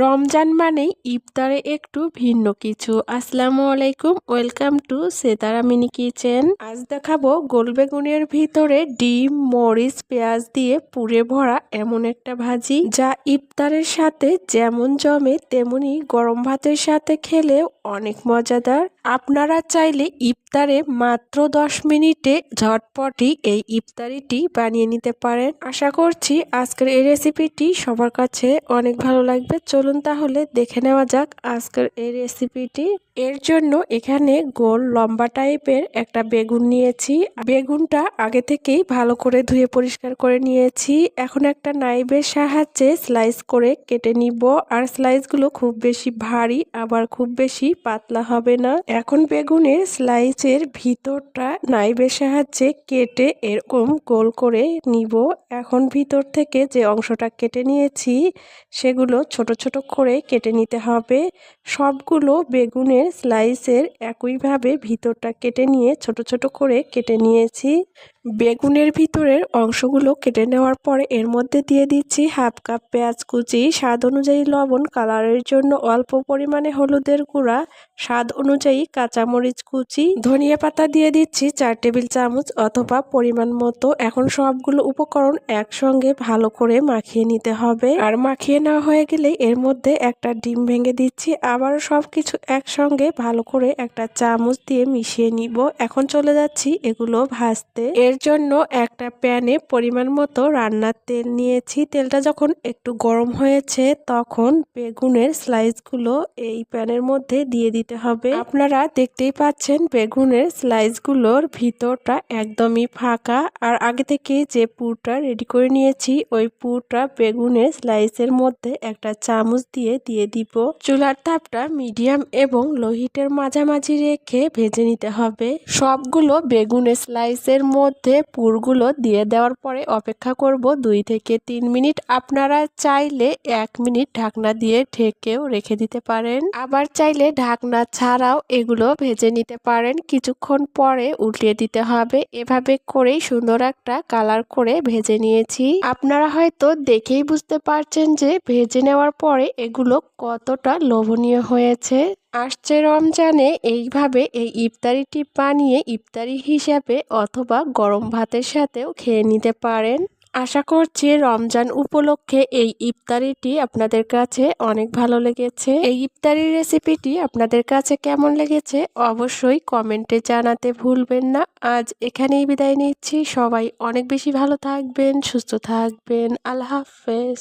রমজান মানেই ইফতারে একটু ভিন্ন কিছু। আসসালামু আলাইকুম, welcome to Setara mini kitchen. আজ দেখাবো গোল বেগুনের ভিতরে ডিম, মরিচ, পেঁয়াজ দিয়ে পুড়ে ভরা এমন একটা ভাজি, যা ইফতারের সাথে যেমন জমে তেমনি গরম ভাতের সাথে খেলে অনেক মজাদার। আপনারা চাইলে ইফতারে মাত্র দশ মিনিটে ঝটপটি এই ইফতারিটি বানিয়ে নিতে পারেন। আশা করছি আজকের এই রেসিপিটি সবার কাছে অনেক ভালো লাগবে। চলুন তাহলে দেখে নেওয়া যাক আজকের এই রেসিপিটি এর জন্য এখানে গোল লম্বা টাইপের একটা বেগুন নিয়েছি। বেগুনটা আগে থেকেই ভালো করে ধুয়ে পরিষ্কার করে নিয়েছি। এখন একটা নাইবের সাহায্যে স্লাইস করে কেটে নিব। আর স্লাইসগুলো খুব বেশি ভারী, আবার খুব বেশি পাতলা হবে না। এখন বেগুনের স্লাইসের ভিতরটা নাইবের সাহায্যে কেটে এরকম গোল করে নিব। এখন ভিতর থেকে যে অংশটা কেটে নিয়েছি, সেগুলো ছোট ছোট করে কেটে নিতে হবে। সবগুলো বেগুনের স্লাইসের একইভাবে ভিতরটা কেটে নিয়ে ছোট ছোট করে কেটে নিয়েছি। বেগুনের ভিতরের অংশগুলো কেটে নেওয়ার পরে এর মধ্যে দিয়ে দিচ্ছি হাফ কাপ পেঁয়াজ কুচি। স্বাদ অনুযায়ী লবণ, কালারের জন্য অল্প পরিমাণে হলুদের গুঁড়া। স্বাদ অনুযায়ী কাঁচামরিচ কুচি। ধনিয়া পাতা দিয়ে দিচ্ছি চার টেবিল চামচ অথবা পরিমাণ মতো। এখন সবগুলো উপকরণ একসঙ্গে ভালো করে মাখিয়ে নিতে হবে। আর মাখিয়ে নেওয়া হয়ে গেলে এর মধ্যে একটা ডিম ভেঙে দিচ্ছি। আবারও সব কিছু একসঙ্গে ভালো করে একটা চামচ দিয়ে মিশিয়ে নিব। এখন চলে যাচ্ছি এগুলো ভাজতে। এর জন্য একটা প্যানে পরিমাণ মতো রান্নার তেল নিয়েছি। তেলটা যখন একটু গরম হয়েছে, তখন বেগুনের স্লাইসগুলো এই প্যানের মধ্যে দিয়ে দিতে হবে। আপনারা দেখতেই পাচ্ছেন বেগুনের স্লাইসগুলোর ভিতরটা একদমই ফাঁকা। আর আগে থেকে যে পুরটা রেডি করে নিয়েছি, ওই পুরটা বেগুনের স্লাইসের মধ্যে একটা চামচ দিয়ে দিয়ে দিব। চুলার তাপটা মিডিয়াম এবং লোহিটের মাঝামাঝি রেখে ভেজে নিতে হবে। সবগুলো বেগুনের স্লাইসের মধ্যে পুরগুলো দিয়ে দেওয়ার পরে অপেক্ষা করব দুই থেকে তিন মিনিট। আপনারা চাইলে এক মিনিট ঢাকনা দিয়ে ঢেকেও রেখে দিতে পারেন। আবার চাইলে ঢাকনা ছাড়াও এগুলো ভেজে নিতে পারেন। কিছুক্ষণ পরে উল্টিয়ে দিতে হবে। এভাবে করেই সুন্দর একটা কালার করে ভেজে নিয়েছি। আপনারা হয়তো দেখেই বুঝতে পারছেন যে ভেজে নেওয়ার পরে এগুলো কতটা লোভনীয় হয়েছে। আসছে রমজানে এইভাবে এই ইফতারিটি বানিয়ে ইফতারি হিসাবে অথবা গরম ভাতের সাথেও খেয়ে নিতে পারেন। আশা করছি রমজান উপলক্ষে এই ইফতারিটি আপনাদের কাছে অনেক ভালো লেগেছে। এই ইফতারির রেসিপিটি আপনাদের কাছে কেমন লেগেছে অবশ্যই কমেন্টে জানাতে ভুলবেন না। আজ এখানেই বিদায় নিচ্ছি। সবাই অনেক বেশি ভালো থাকবেন, সুস্থ থাকবেন। আল্লাহ হাফেজ।